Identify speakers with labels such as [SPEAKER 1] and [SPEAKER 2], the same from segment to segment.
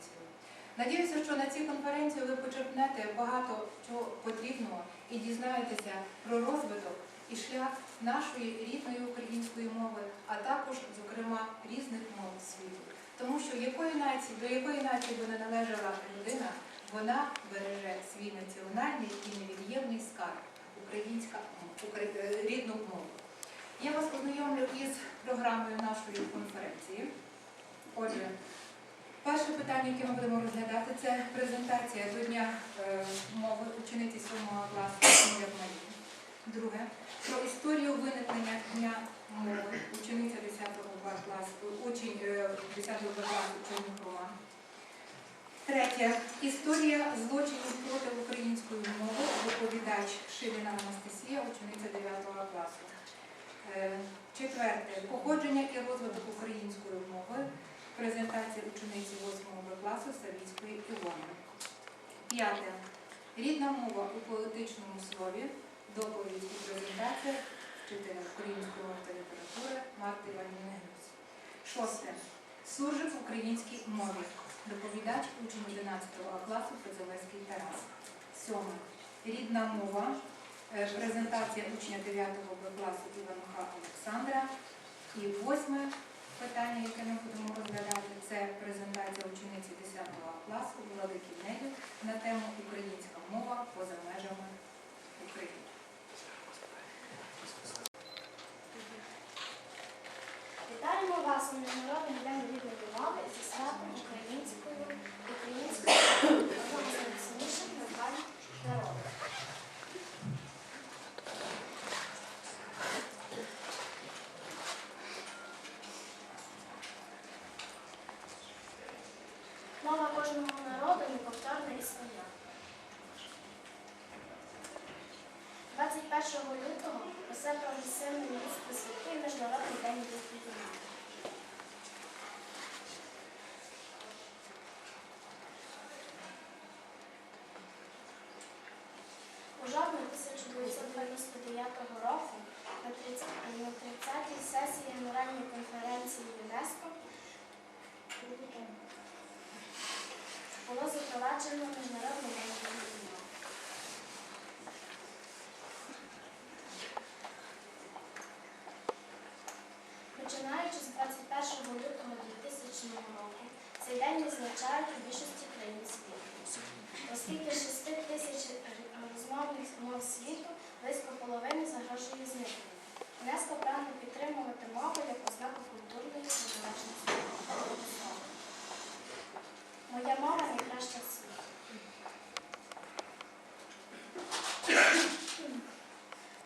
[SPEAKER 1] конференцію. Надіюся, що на цій конференції ви почерпнете багато чого потрібного і дізнаєтеся про розвиток і шлях нашої рідної української мови, а також, зокрема, різних мов світу. Тому що якої нації, до якої нації би не належала людина, вона береже свій національний і невід'ємний скарб українська е, рідну мову. Я вас ознайомлю із програмою нашої конференції. Отже, перше питання, яке ми будемо розглядати, це презентація до Дня е, мови учениці 7 класу Марії. Друге, про історію виникнення Дня мови, учениця 10 класу, учень е, 10 класу учений Роман. Третє. Історія злочинів проти української мови, доповідач Шиліна Анастасія, учениця 9 класу. Е, Четверте. Походження і розвиток української мови. Презентація учениці 8 класу Савіцької Івони. П'яте. Рідна мова у поетичному слові. Доповідь і презентація вчителя української мови та літератури Марти Іванівни Гнюс. Шосте. Суржик в українській мові. Доповідач учень 11 класу Призовецький Тарас. Сьоме. Рідна мова. Е, Презентація учня 9 Б класу Івануха Олександра. І восьме питання, яке ми будемо розглядати, це презентація учениці 10 класу Владики Нею на тему Українська мова поза межами України.
[SPEAKER 2] Вітаємо вас у Міжнародний день рідної мови зі святом українською, українською одного з найцінніших надбань народу. Мова кожного народу неповторна і своя. 21 лютого усе прогресивне місто святкує Міжнародний день рідної мови. У жовтні 1999 року на 30 на 30-й сесії Генеральної конференції ЮНЕСКО було запроваджено Міжнародний день рідної. Починаючи з 21 лютого 2000 року, цей день відзначають у більшості країн світу. Оскільки 6 тисяч розмовних мов світу близько половини загрожує ЮНЕСКО прагне підтримувати мову як ознаку культурної незалежності. Моя мова найкраща в світі.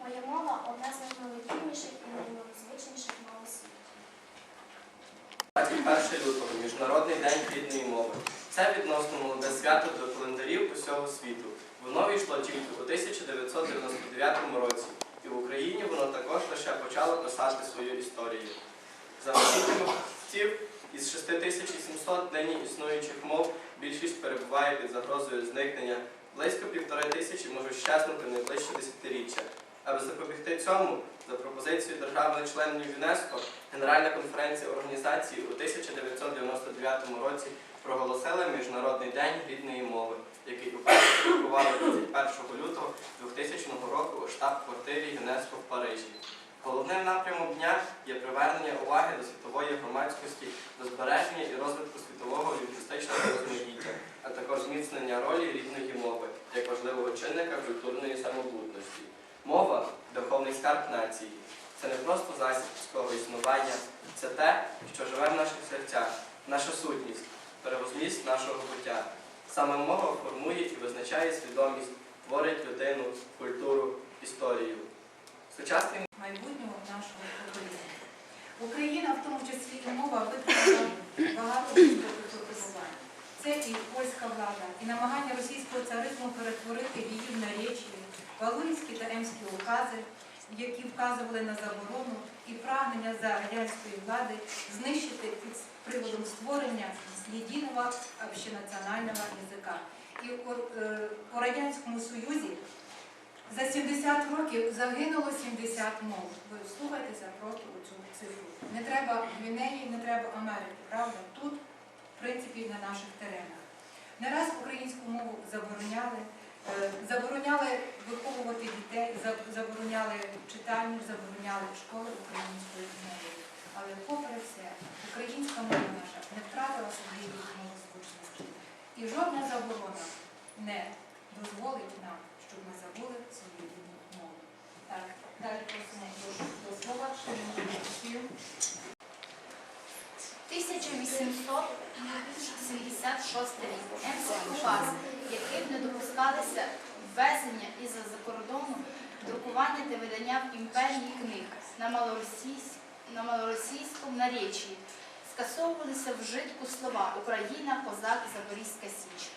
[SPEAKER 2] Моя мова одна з наймолодійніших і наймилозвучніших мов у світі.
[SPEAKER 3] 21 лютого Міжнародний день рідної мови. Це відносно молоде свято до календарів усього світу. Воно війшло тільки у 1999 році, Україні воно також лише почало писати свою історію. За фахівців, із 6700 нині існуючих мов більшість перебуває під загрозою зникнення. Близько півтори тисячі можуть щезнути в найближчі десятиріччя. Аби запобігти цьому, за пропозицією державних членів ЮНЕСКО, Генеральна конференція організації у 1999 році проголосила Міжнародний день рідної мови, який уперше 21 лютого 2000 року у штаб-квартирі ЮНЕСКО в Парижі. Головним напрямом дня є привернення уваги до світової громадськості, до збереження і розвитку світового лінгвістичного розмаїття, а також зміцнення ролі рідної мови як важливого чинника культурної самобутності. Мова духовний скарб нації. Це не просто засіб людського існування, це те, що живе в наших серцях, наша сутність, перевозміст нашого буття. Саме мова формує і визначає свідомість, творить людину, культуру, історію. Сучасний
[SPEAKER 1] майбутнього нашого покоління. Україна, в тому числі і мова, виконала багато це і польська влада, і намагання російського царизму перетворити її в наречі, Валуївські та Емські укази, які вказували на заборону, і прагнення за радянської влади знищити під приводом створення єдиного общенаціонального язика. І у, е, Радянському Союзі за 70 років загинуло 70 мов. Ви слухайтеся просто цю цифру. Не треба Гвінеї, не треба Америки, правда? Тут, в принципі, на наших теренах. Не раз українську мову забороняли, забороняли виховувати дітей, забороняли читальні, забороняли школи української мови. Але попри все, українська мова наша не втратила своєї мовозвучності. І жодна заборона не дозволить нам, щоб ми забули свою рідну мову. Так, далі просимо до, слова Ширину Олексію.
[SPEAKER 4] 1876 рік яким не допускалися ввезення із-за закордону друкування та видання в імперії книг на, малоросійсь- на малоросійському наречії. Скасовувалися вжитку слова Україна, Козак, Запорізька Січ.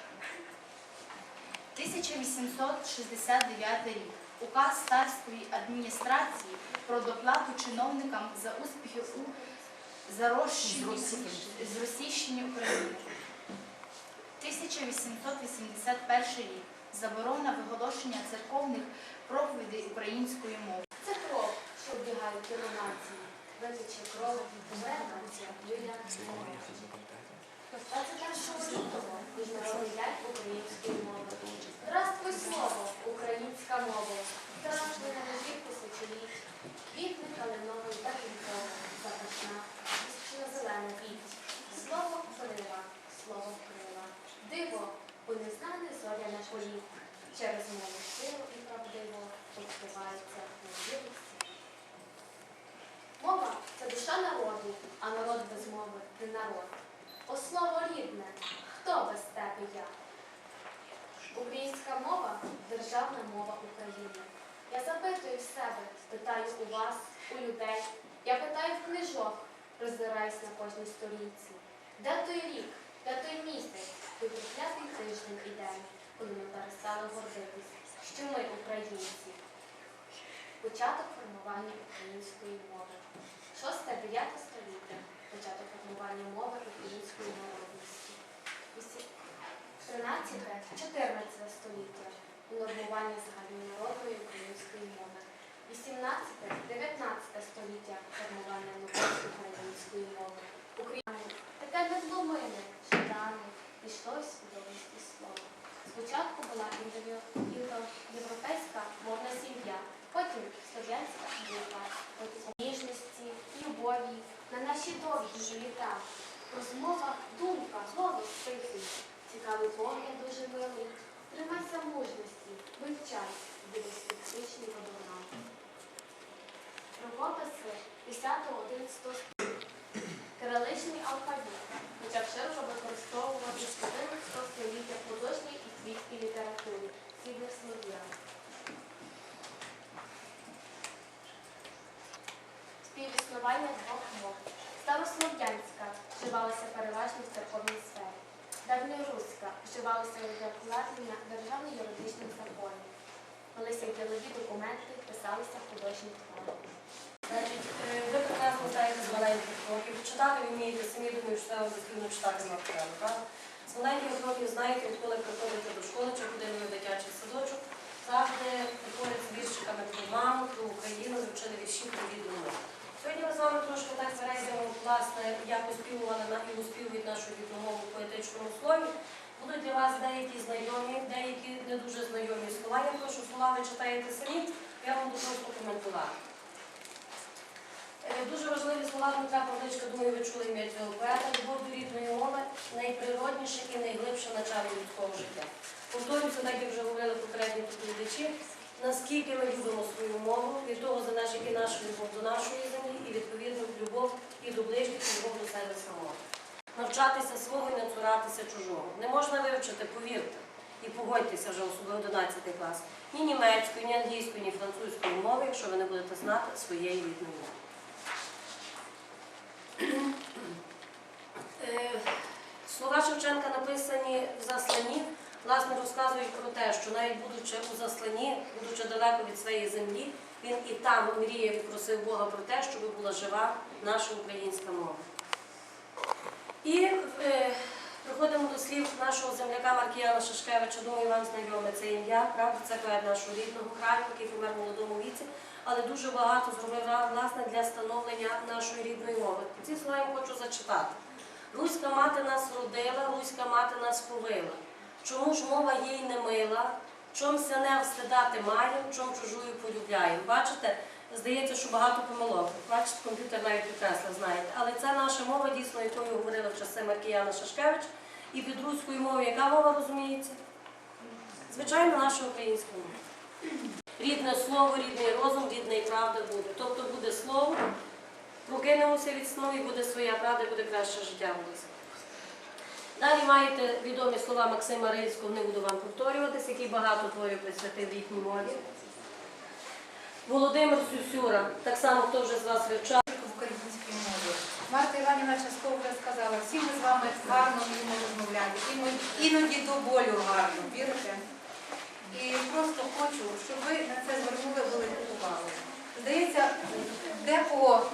[SPEAKER 4] 1869 рік. Указ царської адміністрації про доплату чиновникам за успіхи у зарощенні зросійщенні України. 1881 рік. Заборона виголошення церковних проповідей українською мовою.
[SPEAKER 5] Це кров, що вбігає тіло нації. Витече кров, нація, виля мови. 21 лютого Міжнародний день української мови. Здравствуй слово, українська мова. Страшний на межі тисячоліть. Квітне калиновий та квітковий, запашна, вічно зелена віць. Слово крила, слово Диво, у незнане зоря на полі. Через мову силу і правдиво відкривається можливості. Мова це душа народу, а народ без мови не народ. О слово рідне, хто без тебе я? Українська мова державна мова України. Я запитую в себе, питаю у вас, у людей. Я питаю в книжок, роззираюсь на кожній сторінці. Де той рік, де той місяць, той проклятий тиждень і день, коли ми перестали гордитись, що ми українці. Початок формування української мови. 6-9 століття. Початок формування мови української народності. 13-14 століття. Унормування загальнонародної української мови. 18-19 століття. Формування нової української мови. Україна таке недломине, жадане, пішлось у довісті слово. Спочатку була індо- індоєвропейська мовна сім'я, потім слов'янська група, потім ніжності, любові, на наші довгі літа. Розмова, думка, голос тихий, цікавий погляд дуже милий. Тримайся мужності, вивчай, буде специфічний водограм. Правописи 10-11 Кириличний алфавіт почав широко використовуватись з 11 століття в художній і світській літературі східних слов'ян. Співіснування двох мов. Старослов'янська вживалася переважно в церковній сфері. Давньоруська вживалася для вкладення державних юридичних законів. Велися ділові документи, писалися художні твори.
[SPEAKER 6] Значить, е, ви прекрасно з маленьких років. Читати ви вмієте самі, думаю, що вам потрібно читати на окремо, правда? З маленьких років знаєте, от коли приходите до школи чи ви в дитячий садочок, завжди приходять з віршиками про маму, про Україну, вчили вірші про мову. Сьогодні ми з вами трошки так перейдемо, власне, як оспівували на і оспівують нашу рідну мову в поетичному слові. Будуть для вас деякі знайомі, деякі не дуже знайомі слова. Я прошу слова ви читаєте самі, я вам буду просто коментувати. Дуже важливі слова Дмитра Павличка, думаю, ви чули ім'я цього поета. Любов до рідної мови найприродніше і найглибше начало людського життя. Повторюся, так як вже говорили попередні доповідачі, наскільки ми любимо свою мову, від того залежить і наша любов до нашої землі, і відповідно любов і до ближніх, і любов до себе самого. Навчатися свого і не цуратися чужого. Не можна вивчити, повірте. І погодьтеся вже особливо 11 клас. Ні німецької, ні англійської, ні французької мови, якщо ви не будете знати своєї рідної мови. Е, Слова Шевченка написані в засланні, власне, розказують про те, що навіть будучи у засланні, будучи далеко від своєї землі, він і там мріяв і просив Бога про те, щоб була жива наша українська мова. І е, приходимо до слів нашого земляка Маркіяна Шашкевича, думаю, вам знайоме це ім'я, правда, це поет нашого рідного краю, який помер в молодому віці, але дуже багато зробив власне для становлення нашої рідної мови. Ці слова я хочу зачитати. Руська мати нас родила, руська мати нас повила. Чому ж мова їй не мила? Чомся не встидати маєм, чом чужую полюбляєм. Бачите, здається, що багато помилок. Бачите, комп'ютер навіть підкреслив, знаєте. Але це наша мова, дійсно, якою говорили в часи Маркіяна Шашкевич. І під руською мовою яка мова розуміється? Звичайно, наша українська мова. Рідне слово, рідний розум, рідна і правда буде. Тобто буде слово, прокинемося від сну і буде своя правда, буде краще життя у нас. Далі маєте відомі слова Максима Рильського, не буду вам повторюватись, який багато творів присвятив рідній мові. Володимир Сюсюра, так само хто вже з вас вивчав.
[SPEAKER 1] Марта Іванівна частково сказала, всі ми з вами гарно вміємо розмовляти, іноді, до болю гарно, вірите? І просто хочу, щоб ви на це звернули велику увагу. Здається, декого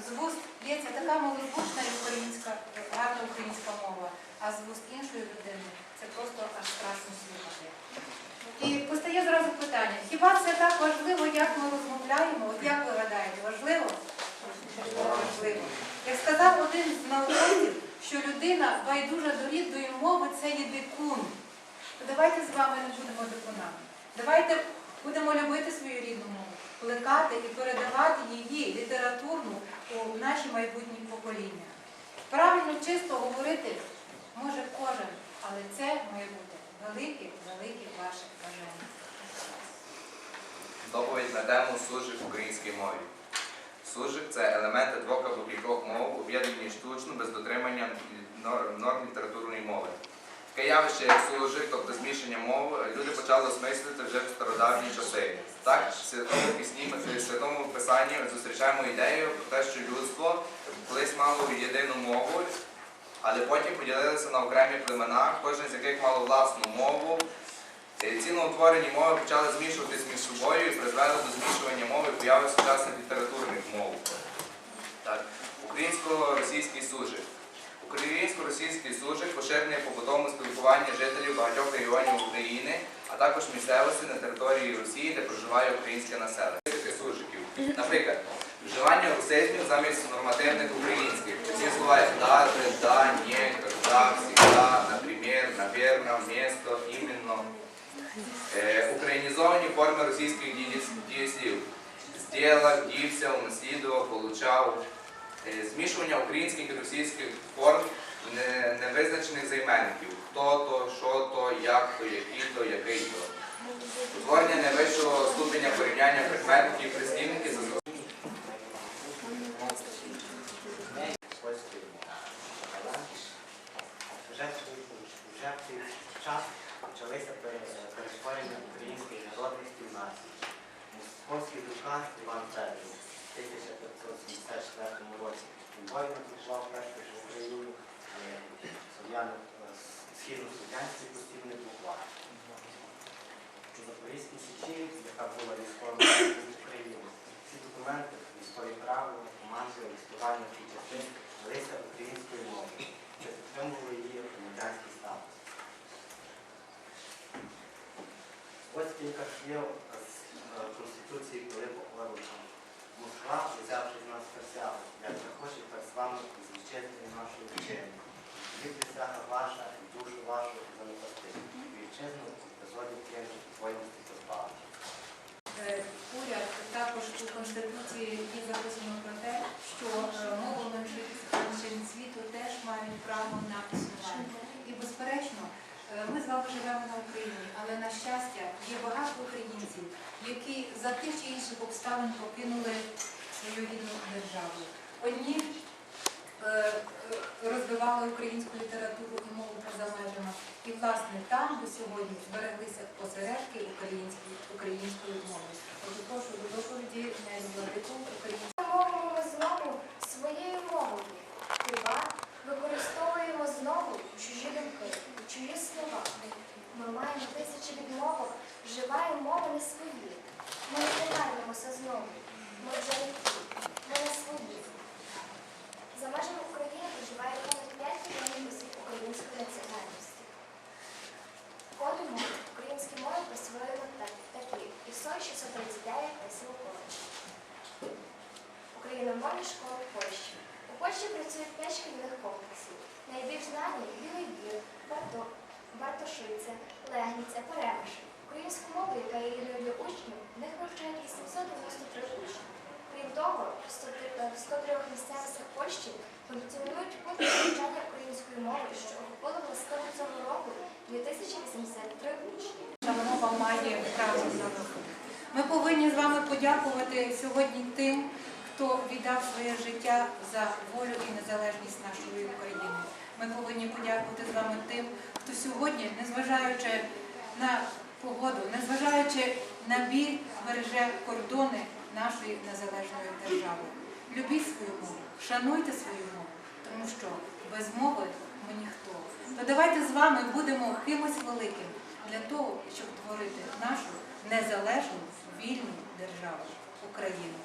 [SPEAKER 1] з вуст б'ється така малозвучна українська, гарна українська мова, а з вуст іншої людини це просто аж страшно слухати. І постає зразу питання, хіба це так важливо, як ми розмовляємо? От як ви гадаєте, важливо? Важливо. Як сказав один з науковців, що людина байдужа до рідної мови це є дикун. То давайте з вами не будемо дикунами. Давайте будемо любити свою рідну мову, плекати і передавати її літературну у наші майбутні покоління. Правильно, чисто говорити може кожен, але це має бути велике, велике ваше бажання.
[SPEAKER 7] Доповідь на тему суржик в українській мові. Суржик це елементи двох або кількох мов, об'єднані штучно без дотримання норм літературної мови. Таке явище, як суржик, тобто змішання мов, люди почали осмислювати вже в стародавні часи. Так, в святому пісні, в святому писанні зустрічаємо ідею про те, що людство колись мало єдину мову, але потім поділилися на окремі племена, кожен з яких мав власну мову, Ці новоутворені мови почали змішуватись між собою і призвели до змішування мови появи сучасних літературних мов. Так. Українсько-російський сужик. Українсько-російський сужик поширений в побутовому спілкуванні жителів багатьох регіонів України, а також місцевості на території Росії, де проживає українське населення. Сужиків. Наприклад, вживання русизмів замість нормативних українських. Ці слова як да, ні, когда, всегда, наприклад, наверно, место, іменно. Е, Українізовані форми російських дієслів. Зділав, дівся, унаслідував, получав. Е, Змішування українських і російських форм невизначених займенників. Хто то, що то, як то, який то, який то. Утворення найвищого ступеня порівняння предметів і прислівників за
[SPEAKER 8] польської мови. Але вже, вже в цей час почалися пере- перетворення української народності в нації. Московський дуказ Іван Федорович в 1574 році воїн пішов першу в Україну слов'яну східно-слов'янський постійний буква. У Запорізькій Січі, яка була військовою України, ці документи, військові правила, команди, листування всі частини велися українською мовою, що підтримували її громадянський статус. Ось кілька слів з е, Конституції Пилипа Орлика. Москва, взявши з нас присягу, як захоче, з вами з вітчизною нашою вчиною. Тоді ваша і душу вашу занепасти. Вітчизну безодні кинуть, вольності позбавити.
[SPEAKER 1] Е, Уряд також у Конституції є записано про те, що е, мови меншин світу теж мають право на існування. І безперечно, е, ми з вами живемо на Україні, але на щастя є багато українців, які за тих чи інших обставин покинули свою рідну державу. Одні розвивали українську літературу і мову поза межами. І власне там до сьогодні збереглися посередки української мови. Прошу до доповіді владику української.
[SPEAKER 5] Мовимо знову своєю мовою. Хіба використовуємо знову
[SPEAKER 9] вживаємо мови не свої. Ми не повернемося знову. Ми вже не ті. Ми не свої. За межами України проживає понад 5 мільйонів осіб української національності. Коди мови українські мови присвоїли так- такі ІСО 639 та Сілкович. Україномовні школи Польщі. У Польщі працюють 5 шкільних комплексів. Найбільш знані Білий Бір, Барто, Бартошиця, Легніця, Перемиш. Українську мову, яка є рідною для учнів, в них вивчають 893 учні. Крім того, в 103 е, в 103 місцевостях Польщі функціонують пункти навчання української мови, що охопили близько цього року 2083 учні.
[SPEAKER 1] Мова має право. Ми повинні з вами подякувати сьогодні тим, хто віддав своє життя за волю і незалежність нашої України. Ми повинні подякувати з вами тим, хто сьогодні, незважаючи на погоду, незважаючи на біль, береже кордони нашої незалежної держави. Любіть свою мову, шануйте свою мову, тому що без мови ми ніхто. То давайте з вами будемо кимось великим для того, щоб творити нашу незалежну вільну державу Україну.